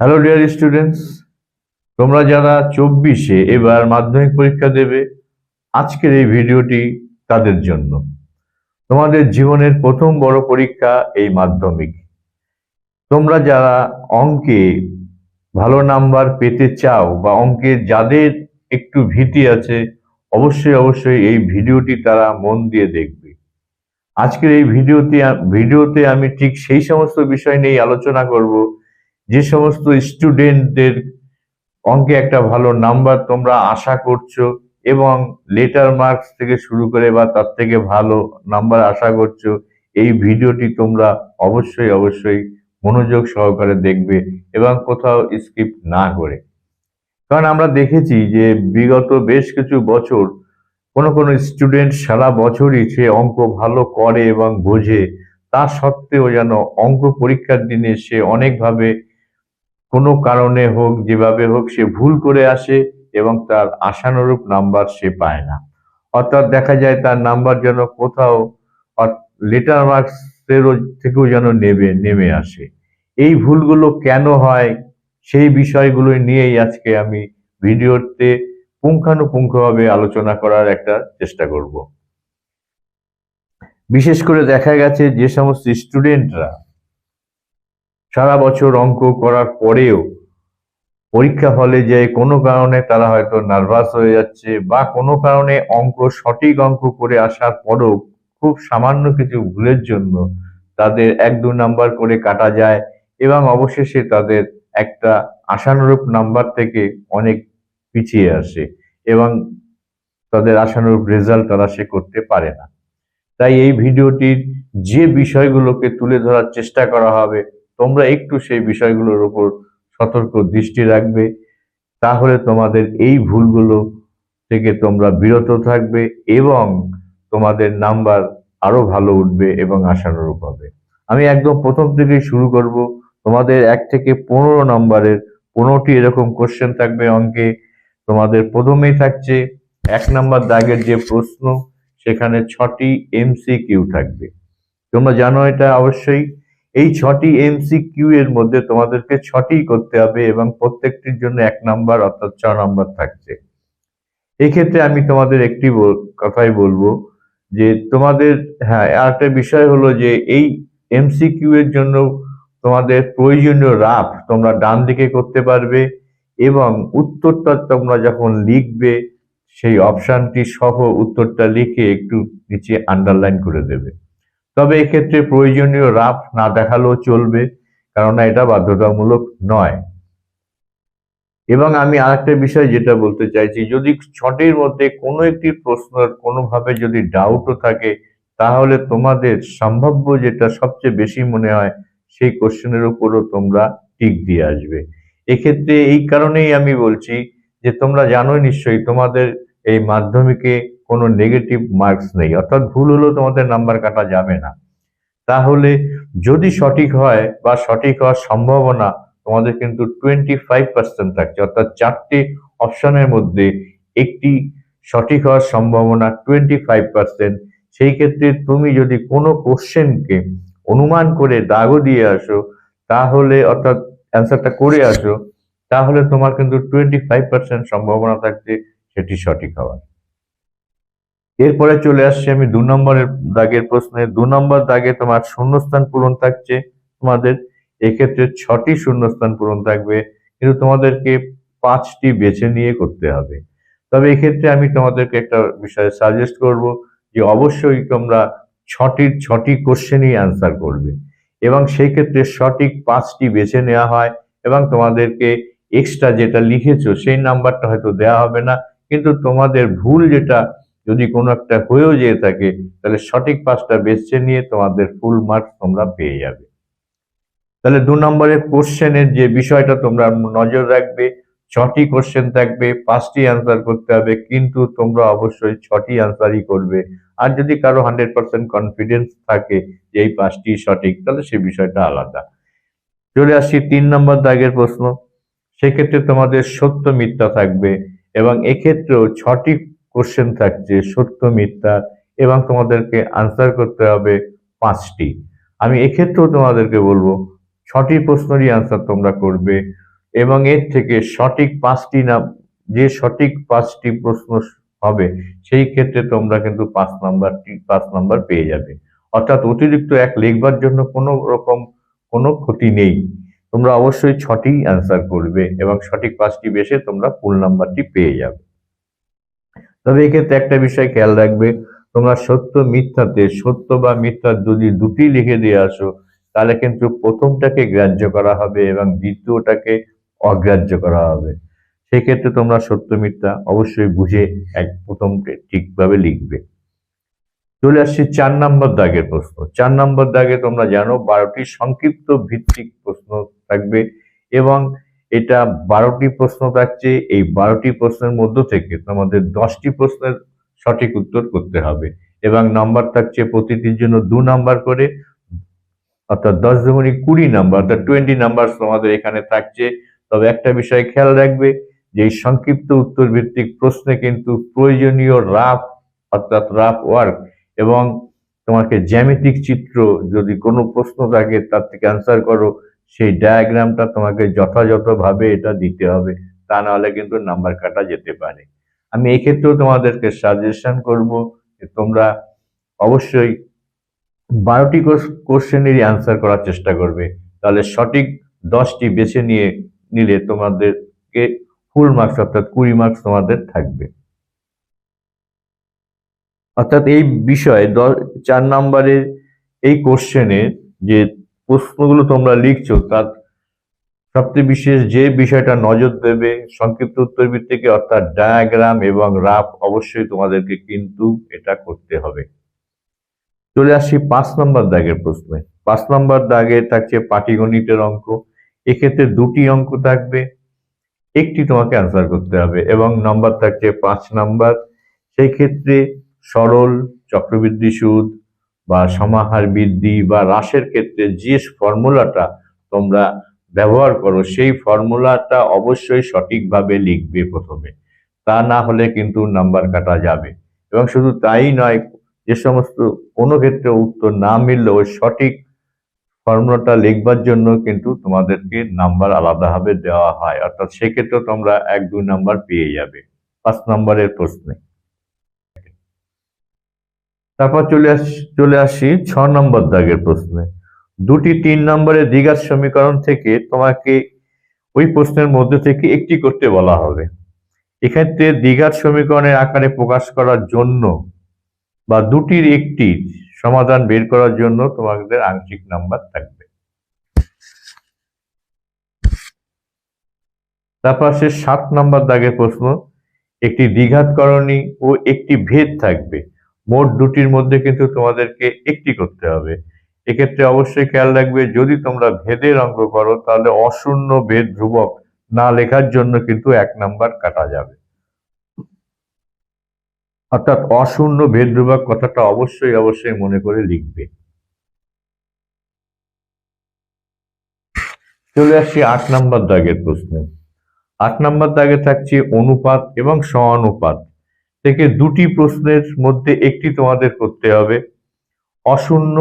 Hello dear students তোমরা যারা চব্বিশে এবার মাধ্যমিক পরীক্ষা দেবে, আজকের এই ভিডিওটি তাদের জন্য। তোমাদের জীবনের প্রথম বড় পরীক্ষা এই মাধ্যমিক। তোমরা যারা অঙ্কে ভালো নাম্বার পেতে চাও বা অঙ্কে যাদের একটু ভীতি আছে, অবশ্যই অবশ্যই এই ভিডিওটি তারা মন দিয়ে দেখবে। আজকের এই ভিডিওতে ভিডিওতে আমি ঠিক সেই সমস্ত বিষয় নিয়ে আলোচনা করব। যে সমস্ত স্টুডেন্টদের অঙ্কে একটা ভালো নাম্বার তোমরা আশা করছ এবং লেটার মার্কস থেকে শুরু করে বা তার থেকে ভালো নাম্বার আশা করছ, এই ভিডিওটি তোমরা অবশ্যই অবশ্যই মনোযোগ সহকারে দেখবে এবং কোথাও স্কিপ না করে। কারণ আমরা দেখেছি যে বিগত বেশ কিছু বছর কোনো কোনো স্টুডেন্ট সারা বছরই সে অঙ্ক ভালো করে এবং বোঝে। তা সত্ত্বেও যেন অঙ্ক পরীক্ষার দিনে সে অনেকভাবে কোনো কারণে হোক, যেভাবে হোক, সে ভুল করে আসে এবং তার আশানুরূপ নাম্বার সে পায় না। অর্থাৎ দেখা যায় তার নাম্বার যেন কোথাও লেটার মার্কস থেকেও যেন নেবে, নেমে আসে। এই ভুলগুলো কেন হয় সেই বিষয়গুলো নিয়েই আজকে আমি ভিডিওতে পুঙ্খানুপুঙ্খভাবে আলোচনা করার একটা চেষ্টা করব। বিশেষ করে দেখা গেছে যে সমস্ত স্টুডেন্টরা সারা বছর অঙ্ক করার পরেও পরীক্ষা হলে যে কোনো কারণে তারা হয়তো নার্ভাস হয়ে যাচ্ছে বা কোনো কারণে অঙ্ক, সঠিক অঙ্ক করে আসার পরও খুব সামান্য কিছু ভুলের জন্য তাদের এক, দু নাম্বার করে কাটা যায় এবং অবশেষে তাদের একটা আশানুরূপ নাম্বার থেকে অনেক পিছিয়ে আসে এবং তাদের আশানুরূপ রেজাল্ট তারা সে করতে পারে না। তাই এই ভিডিওটির যে বিষয়গুলোকে তুলে ধরার চেষ্টা করা হবে তোমরা একটু সেই বিষয়গুলোর উপর সতর্ক দৃষ্টি রাখবে, তাহলে তোমাদের এই ভুলগুলো থেকে তোমরা বিরত থাকবে এবং তোমাদের নাম্বার আরও ভালো উঠবে এবং আশানুরূপ হবে। আমি একদম প্রথম থেকেই শুরু করব, তোমাদের এক থেকে পনেরো নম্বরের পনেরোটি এরকম কোশ্চেন থাকবে অঙ্কে। তোমাদের প্রথমেই থাকছে এক নাম্বার দাগের যে প্রশ্ন, সেখানে ছটি এমসি কিউ থাকবে। তোমরা জানো এটা অবশ্যই। এই ছটি এমসি কিউ এর মধ্যে তোমাদেরকে ছটি করতে হবে এবং প্রত্যেকটির জন্য এক নাম্বার অর্থাৎ ছ নাম্বার থাকছে। এক্ষেত্রে আমি তোমাদের একটি কথাই বলব যে তোমাদের হ্যাঁ আরেকটা বিষয় হলো যে এই এমসিকিউ এর জন্য তোমাদের প্রয়োজনীয় রাফ তোমরা ডান দিকে করতে পারবে এবং উত্তরটা তোমরা যখন লিখবে, সেই অপশানটি সহ উত্তরটা লিখে একটু নিচে আন্ডারলাইন করে দেবে। তবে এক্ষেত্রে প্রয়োজনীয় রাফ না দেখালেও চলবে কারণ এটা বাধ্যতামূলক নয়। এবং আমি আরেকটা বিষয় যেটা বলতে চাইছি, যদি ছটির মধ্যে কোনো একটি প্রশ্নের কোনোভাবে যদি ডাউটও থাকে, তাহলে তোমাদের সম্ভাব্য যেটা সবচেয়ে বেশি মনে হয়, সেই কোশ্চেনের উপরও তোমরা টিক দিয়ে আসবে। এক্ষেত্রে এই কারণেই আমি বলছি যে তোমরা জানোই নিশ্চয়ই তোমাদের এই মাধ্যমিকে কোনো নেগেটিভ মার্কস নেই। অর্থাৎ ভুল হলেও তোমাদের নাম্বার কাটা যাবে না। তাহলে যদি সঠিক হয় বা সঠিক হওয়ার সম্ভাবনা তোমাদের কিন্তু টোয়েন্টি ফাইভ পার্সেন্ট থাকছে। অর্থাৎ চারটি অপশনের মধ্যে একটি সঠিক হওয়ার সম্ভাবনা টোয়েন্টি ফাইভ পার্সেন্ট সেই ক্ষেত্রে তুমি যদি কোনো কোশ্চেনকে অনুমান করে দাগও দিয়ে আসো, তাহলে অর্থাৎ অ্যান্সারটা করে আসো, তাহলে তোমার কিন্তু টোয়েন্টি ফাইভ পার্সেন্ট সম্ভাবনা থাকছে সেটি সঠিক হওয়ার। এরপরে চলে আসছি আমি দু নম্বরের দাগের প্রশ্নে। দু নম্বর দাগে তোমার শূন্যস্থান পূরণ থাকছে তোমাদের। এক্ষেত্রে ছটি শূন্যস্থান পূরণ থাকবে, কিন্তু তোমাদেরকে পাঁচটি বেছে নিয়ে করতে হবে। তবে এক্ষেত্রে আমি তোমাদেরকে একটা বিষয়ে সাজেস্ট করব যে অবশ্যই তোমরা ছটির ছটি কোশ্চেনই অ্যান্সার করবে এবং সেই ক্ষেত্রে সঠিক পাঁচটি বেছে নেওয়া হয় এবং তোমাদেরকে এক্সট্রা যেটা লিখেছো সেই নাম্বারটা হয়তো দেওয়া হবে না, কিন্তু তোমাদের ভুল যেটা যদি কোনো একটা হয়েও যেয়ে থাকে, তাহলে সঠিক পাঁচটা বেছে নিয়ে তোমাদের ফুল মার্ক তোমরা পেয়ে যাবে। তাহলে দু নম্বরের কোশ্চেনের যে বিষয়টা তোমরা নজর রাখবে, ছটি কোশ্চেন থাকবে, পাঁচটি অ্যান্সার করতে হবে, কিন্তু তোমরা অবশ্যই ছটি অ্যান্সারই করবে। আর যদি কারও হান্ড্রেড পার্সেন্ট কনফিডেন্স থাকে যে এই পাঁচটি সঠিক, তাহলে সে বিষয়টা আলাদা। চলে আসছি তিন নম্বর দাগের প্রশ্ন। সেক্ষেত্রে তোমাদের সত্য মিথ্যা থাকবে এবং এক্ষেত্রেও ছটি কোশ্চেন থাকছে, সত্য, মিথ্যা, এবং তোমাদেরকে আনসার করতে হবে পাঁচটি। আমি এক্ষেত্রেও তোমাদেরকে বলব ছটি প্রশ্নেরই আনসার তোমরা করবে এবং এর থেকে সঠিক পাঁচটি না, যে সঠিক পাঁচটি প্রশ্ন হবে, সেই ক্ষেত্রে তোমরা কিন্তু পাঁচ নাম্বারটি পাঁচ নাম্বার পেয়ে যাবে। অর্থাৎ অতিরিক্ত এক লিখবার জন্য কোনো রকম কোনো ক্ষতি নেই। তোমরা অবশ্যই ছটি অ্যান্সার করবে এবং সঠিক পাঁচটি বেশে তোমরা ফুল নাম্বারটি পেয়ে যাবে। তবে এক্ষেত্রে একটা বিষয় খেয়াল রাখবে, তোমরা সত্য মিথ্যাতে, সত্য বা মিথ্যা যদি দুটি লিখে দিয়ে আসো, তাহলে কিন্তু প্রথমটাকে গ্রাহ্য করা হবে এবং দ্বিতীয়টাকে অগ্রাহ্য করা হবে। সেক্ষেত্রে তোমরা সত্য মিথ্যা অবশ্যই বুঝে এক প্রথমকে ঠিকভাবে লিখবে। চলে আসছি চার নম্বর দাগের প্রশ্ন। চার নম্বর দাগে তোমরা জানো বারোটি সংক্ষিপ্ত ভিত্তিক প্রশ্ন থাকবে এবং এটা বারোটি প্রশ্ন থাকছে, এই বারোটি প্রশ্নের মধ্য থেকে তোমাদের দশটি প্রশ্নের সঠিক উত্তর করতে হবে। এবং নাম্বার থাকছে প্রতিটির জন্য দু নাম্বার করে, অর্থাৎ দশ দুগুণি কুড়ি নাম্বার, অর্থাৎ টোয়েন্টি নাম্বার তোমাদের এখানে থাকছে। তবে একটা বিষয় খেয়াল রাখবে যে এই সংক্ষিপ্ত উত্তর ভিত্তিক প্রশ্নে কিন্তু প্রয়োজনীয় রাফ, অর্থাৎ রাফ ওয়ার্ক এবং তোমাকে জ্যামিতিক চিত্র যদি কোনো প্রশ্ন থাকে তার থেকে অ্যান্সার করো। সেই ডায়াগ্রামটা তোমাকে যথাযথভাবে এটা দিতে হবে, তা নাহলে কিন্তু নাম্বার কাটা যেতে পারে। আমি এক্ষেত্রেও তোমাদেরকে সাজেশন করব যে তোমরা অবশ্যই বারোটি কোশ্চেনেরই অ্যান্সার করার চেষ্টা করবে। তাহলে সঠিক দশটি বেছে নিয়ে নিলে তোমাদেরকে ফুল মার্কস অর্থাৎ কুড়ি মার্কস তোমাদের থাকবে। অর্থাৎ এই বিষয়ে চার নম্বরের এই কোশ্চেনে যে প্রশ্নগুলো তোমরা লিখছো, তার সবচেয়ে বিশেষ যে বিষয়টা নজর দেবে, সংক্ষিপ্ত উত্তর ভিত্তিকে অর্থাৎ ডায়াগ্রাম এবং রাফ অবশ্যই তোমাদেরকে কিন্তু এটা করতে হবে। চলে আসি পাঁচ নম্বর দাগের প্রশ্নে। পাঁচ নম্বর দাগে থাকছে পাটিগণিতের অঙ্ক। এক্ষেত্রে দুটি অঙ্ক থাকবে, একটি তোমাকে অ্যান্সার করতে হবে এবং নম্বর থাকছে পাঁচ নাম্বার। সেই ক্ষেত্রে সরল, চক্রবৃদ্ধি সুদ বা সমাহার বৃদ্ধি বা হ্রাসের ক্ষেত্রে যে ফর্মুলাটা তোমরা ব্যবহার করো, সেই ফর্মুলাটা অবশ্যই সঠিকভাবে লিখবে প্রথমে। তা না হলে কিন্তু নাম্বার কাটা যাবে। এবং শুধু তাই নয়, যে সমস্ত কোনো ক্ষেত্রে উত্তর না মিললেও সঠিক ফর্মুলাটা লিখবার জন্য কিন্তু তোমাদেরকে নাম্বার আলাদাভাবে দেওয়া হয়। অর্থাৎ সেক্ষেত্রে তোমরা এক, দুই নাম্বার পেয়ে যাবে। পাঁচ নম্বরের প্রশ্নে। তারপর চলে আস, চলে আসি ছ নম্বর দাগের প্রশ্নে। দুটি তিন নম্বরের দ্বিঘাত সমীকরণ থেকে তোমাকে ওই প্রশ্নের মধ্যে থেকে একটি করতে বলা হবে। এক্ষেত্রে দ্বিঘাত সমীকরণের আকারে প্রকাশ করার জন্য বা দুটির একটি সমাধান বের করার জন্য তোমাদের আংশিক নাম্বার থাকবে। তারপর সে সাত নম্বর দাগের প্রশ্ন, একটি দ্বিঘাতকরণী ও একটি ভেদ থাকবে। মোট দুটির মধ্যে কিন্তু তোমাদেরকে একটি করতে হবে। এক্ষেত্রে অবশ্যই খেয়াল রাখবে, যদি তোমরা ভেদের অঙ্ক করো, তাহলে অশূন্য ভেদ ধ্রুবক না লেখার জন্য কিন্তু এক নাম্বার কাটা যাবে। অর্থাৎ অশূন্য ভেদ ধ্রুবক কথাটা অবশ্যই অবশ্যই মনে করে লিখবে। চলে আসছি আট নাম্বার দাগের প্রশ্নে। আট নাম্বার দাগে থাকছে অনুপাত এবং সমানুপাত। থেকে দুটি প্রশ্নের মধ্যে একটি তোমাদের করতে হবে। অশূন্য,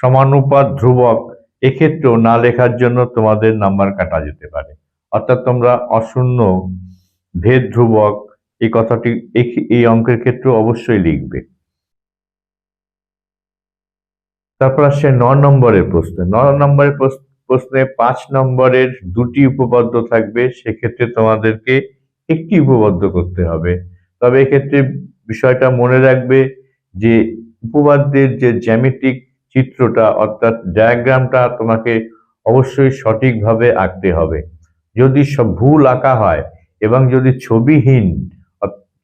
সমানুপাত, ধ্রুবক, এক্ষেত্রেও না লেখার জন্য তোমাদের নাম্বার কাটা যেতে পারে। অর্থাৎ তোমরা অশূন্য, ভেদ, ধ্রুবক এই কথাটি এই অঙ্কের ক্ষেত্রে অবশ্যই লিখবে। তারপর আসছে ন নম্বরের প্রশ্ন। ন নম্বরের প্রশ্নে পাঁচ নম্বরের দুটি উপপাদ্য থাকবে। সেক্ষেত্রে তোমাদেরকে একটি উপপাদ্য করতে হবে। তবে এক্ষেত্রে বিষয়টা মনে রাখবে যে উপপাদ্যের যে জ্যামিতিক চিত্রটা অর্থাৎ ডায়াগ্রামটা তোমাকে অবশ্যই সঠিকভাবে আঁকতে হবে। যদি সব ভুল আঁকা হয় এবং যদি ছবিহীন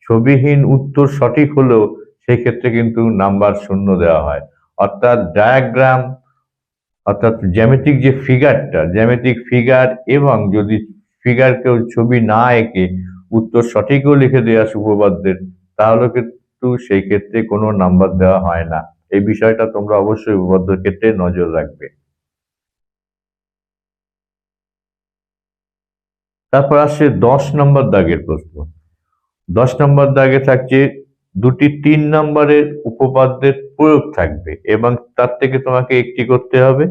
ছবিহীন উত্তর সঠিক হলেও সেই ক্ষেত্রে কিন্তু নাম্বার শূন্য দেওয়া হয়। অর্থাৎ ডায়াগ্রাম, অর্থাৎ জ্যামিতিক যে ফিগারটা জ্যামিতিক ফিগার এবং যদি ফিগার কেউ ছবি না এঁকে উত্তর সঠিকও লিখে দেওয়া সুপ্রবাদদের তাহলে কিন্তু সেই ক্ষেত্রে কোনো নাম্বার দেওয়া হয় না। এই বিষয়টা তোমরা অবশ্যই উপপাদ্যের ক্ষেত্রে নজর রাখবে। তারপর আসছে দশ নম্বর দাগের প্রশ্ন। দশ নম্বর দাগে থাকছে দুটি তিন নম্বরের উপপাদ্যের প্রয়োগ থাকবে এবং তার থেকে তোমাকে একটি করতে হবে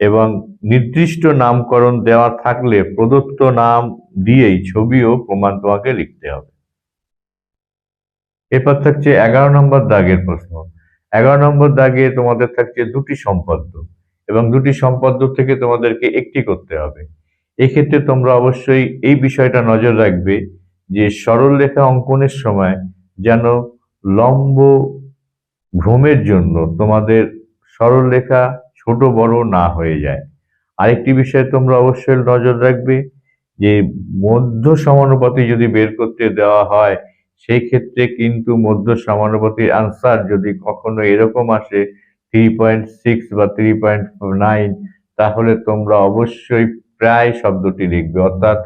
এবং নির্দিষ্ট নামকরণ দেওয়া থাকলে প্রদত্ত নাম দিয়েই ছবি ও প্রমাণ তোমাকে লিখতে হবে। এরপর থাকছে এগারো নম্বর দাগের প্রশ্ন। এগারো নম্বর দাগে তোমাদের থাকছে দুটি সম্পদ্য এবং দুটি সম্পদ্য থেকে তোমাদেরকে একটি করতে হবে। এক্ষেত্রে তোমরা অবশ্যই এই বিষয়টা নজর রাখবে যে সরল রেখা অঙ্কনের সময় যেন লম্ব ভ্রমের জন্য তোমাদের সরল রেখা ছোট বড় না হয়ে যায়। আরেকটি বিষয় তোমরা অবশ্যই নজর রাখবে যে মধ্য সমানুপাতি যদি বের করতে দেওয়া হয়, সেই ক্ষেত্রে কিন্তু মধ্য সমানুপাতির আনসার যদি কখনো এরকম আসে থ্রি পয়েন্ট সিক্স বা থ্রি পয়েন্ট নাইন তাহলে তোমরা অবশ্যই প্রায় শব্দটি লিখবে। অর্থাৎ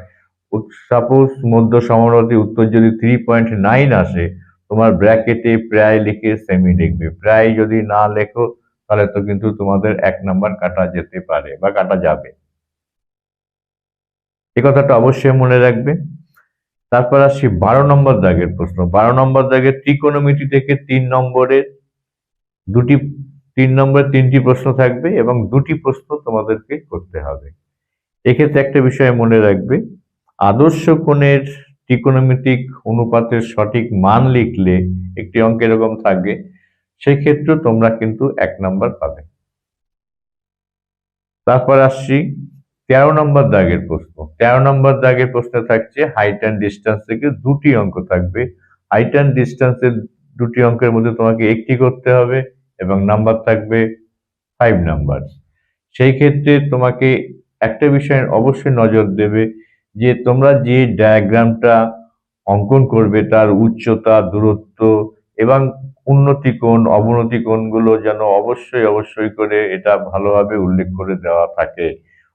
সাপোজ মধ্য সমানুপাতি উত্তর যদি থ্রি পয়েন্ট নাইন আসে, তোমার ব্র্যাকেটে প্রায় লিখে সেমি লিখবে। প্রায় যদি না লেখো, তাহলে তো কিন্তু তোমাদের এক নাম্বার কাটা যেতে পারে বা কাটা যাবে। এ কথাটা অবশ্যই মনে রাখবে। তারপর আসছি বারো নম্বর দাগের প্রশ্ন। বারো নম্বর দাগের ত্রিকোণমিতি থেকে তিন নম্বরের দুটি, তিন নম্বরে তিনটি প্রশ্ন থাকবে এবং দুটি প্রশ্ন তোমাদেরকে করতে হবে। এক্ষেত্রে একটা বিষয় মনে রাখবে। আদর্শ কোণের ত্রিকোণমিতিক অনুপাতের সঠিক মান লিখলে একটি অঙ্ক এরকম থাকবে সেক্ষেত্রে তোমরা কিন্তু এক নাম্বার পাবে। তারপর আসছি তেরো নম্বর দাগের প্রশ্ন। তেরো নম্বর দাগের প্রশ্নে থাকছে হাইট অ্যান্ড ডিস্টেন্স থেকে দুটি অঙ্ক থাকবে। হাইট অ্যান্ড ডিস্টেন্সের দুটি অঙ্কের মধ্যে তোমাকে একটি করতে হবে এবং নাম্বার থাকবে ফাইভ নাম্বার সেই ক্ষেত্রে তোমাকে একটা বিষয়ে অবশ্যই নজর দেবে যে তোমরা যে ডায়াগ্রামটা অঙ্কন করবে তার উচ্চতা, দূরত্ব এবং উন্নতি কোণ, অবনতি কোণগুলো যেন অবশ্যই অবশ্যই করে এটা ভালোভাবে উল্লেখ করে দেওয়া থাকে।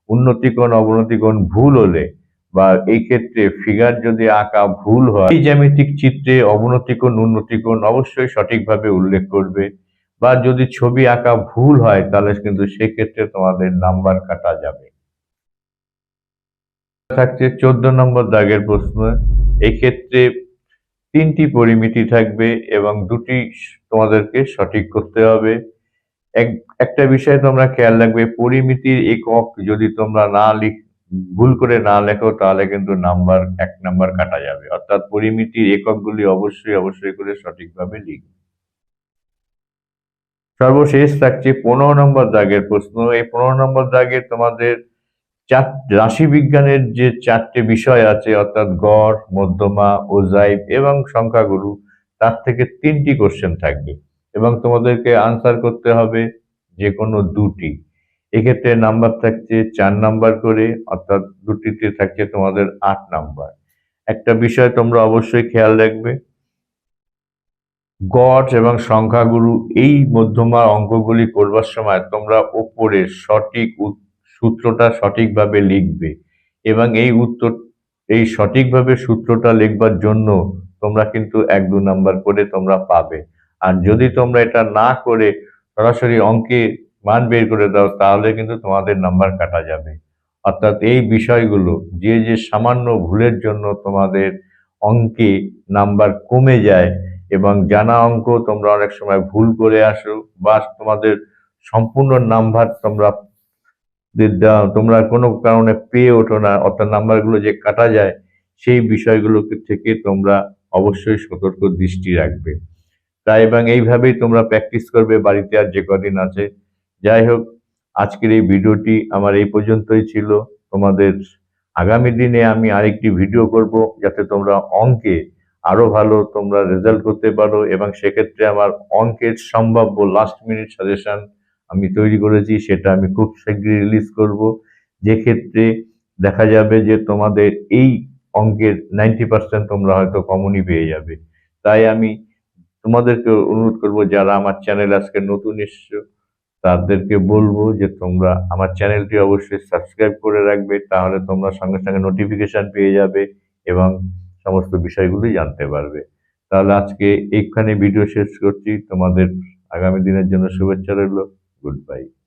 উন্নতি কোণ অবনতি কোণ ভুল হলে বা এই ক্ষেত্রে ফিগার যদি আঁকা ভুল হয়, এই জ্যামিতিক চিত্রে অবনতি কোণ উন্নতি কোণ অবশ্যই সঠিকভাবে উল্লেখ করবে বা যদি ছবি আঁকা ভুল হয়, তাহলে কিন্তু সেক্ষেত্রে তোমাদের নাম্বার কাটা যাবে। থাকছে চোদ্দ নম্বর দাগের প্রশ্ন। এই ক্ষেত্রে তিনটি পরিমিতি থাকবে এবং দুটি তোমাদেরকে সঠিক করতে হবে। একটা বিষয় তোমরা খেয়াল রাখবে, পরিমিতির একক যদি তোমরা না লিখ, ভুল করে না লেখো, তাহলে কিন্তু নাম্বার, এক নাম্বার কাটা যাবে। অর্থাৎ পরিমিতির এককগুলি অবশ্যই অবশ্যই করে সঠিকভাবে লিখবে। সর্বশেষ থাকছে পনেরো নম্বর দাগের প্রশ্ন। এই পনেরো নম্বর দাগে তোমাদের চার রাশি বিজ্ঞানের যে চারটে বিষয় আছে, অর্থাৎ গড়, মধ্যমা, ওজাইব এবং সংখ্যাগুরু, তার থেকে তিনটি কোশ্চেন থাকবে। এবং তোমাদেরকে আনসার করতে হবে যে কোনো দুটি। এক্ষেত্রে নাম্বার থাকছে চার নাম্বার করে, অর্থাৎ দুটিতে থাকছে তোমাদের আট নাম্বার একটা বিষয় তোমরা অবশ্যই খেয়াল রাখবে, গড় এবং সংখ্যাগুরু এই মধ্যমার অঙ্কগুলি করবার সময় তোমরা ওপরে সঠিক সূত্রটা সঠিকভাবে লিখবে এবং এই উত্তর, এই সঠিকভাবে সূত্রটা লিখবার জন্য তোমরা কিন্তু এক দু নাম্বার করে তোমরা পাবে। আর যদি তোমরা এটা না করে সরাসরি অঙ্কে মান বের করে দাও, তাহলে কিন্তু তোমাদের নাম্বার কাটা যাবে। অর্থাৎ এই বিষয়গুলো, যে যে সামান্য ভুলের জন্য তোমাদের অঙ্কে নাম্বার কমে যায় এবং জানা অঙ্ক তোমরা অনেক সময় ভুল করে আসো বা তোমাদের সম্পূর্ণ নাম্বার তোমরা তোমরা কোনো কারণে পেয়ে ওঠো না, অর্থাৎ নাম্বারগুলো যে কাটা যায়, সেই বিষয়গুলোকে থেকে তোমরা অবশ্যই সতর্ক দৃষ্টি রাখবে। তাই এবং এইভাবেই তোমরা প্র্যাকটিস করবে বাড়িতে আর যে কদিন আছে। যাই হোক, আজকের এই ভিডিওটি আমার এই পর্যন্তই ছিল। তোমাদের আগামী দিনে আমি আরেকটি ভিডিও করব যাতে তোমরা অঙ্কে আরও ভালো তোমরা রেজাল্ট করতে পারো এবং সেক্ষেত্রে আমার অঙ্কের সম্ভাব্য লাস্ট মিনিট সাজেশন আমি তৈরি করেছি, সেটা আমি খুব শীঘ্রই রিলিজ করব। যে ক্ষেত্রে দেখা যাবে যে তোমাদের এই অঙ্কের নাইনটি পার্সেন্ট তোমরা হয়তো কমনই পেয়ে যাবে। তাই আমি তোমাদেরকে অনুরোধ করব, যারা আমার চ্যানেল আজকে নতুন এসছো, তাদেরকে বলব যে তোমরা আমার চ্যানেলটি অবশ্যই সাবস্ক্রাইব করে রাখবে, তাহলে তোমরা সঙ্গে সঙ্গে নোটিফিকেশান পেয়ে যাবে এবং সমস্ত বিষয়গুলি জানতে পারবে। তাহলে আজকে এইখানে ভিডিও শেষ করছি। তোমাদের আগামী দিনের জন্য শুভেচ্ছা রইল। Goodbye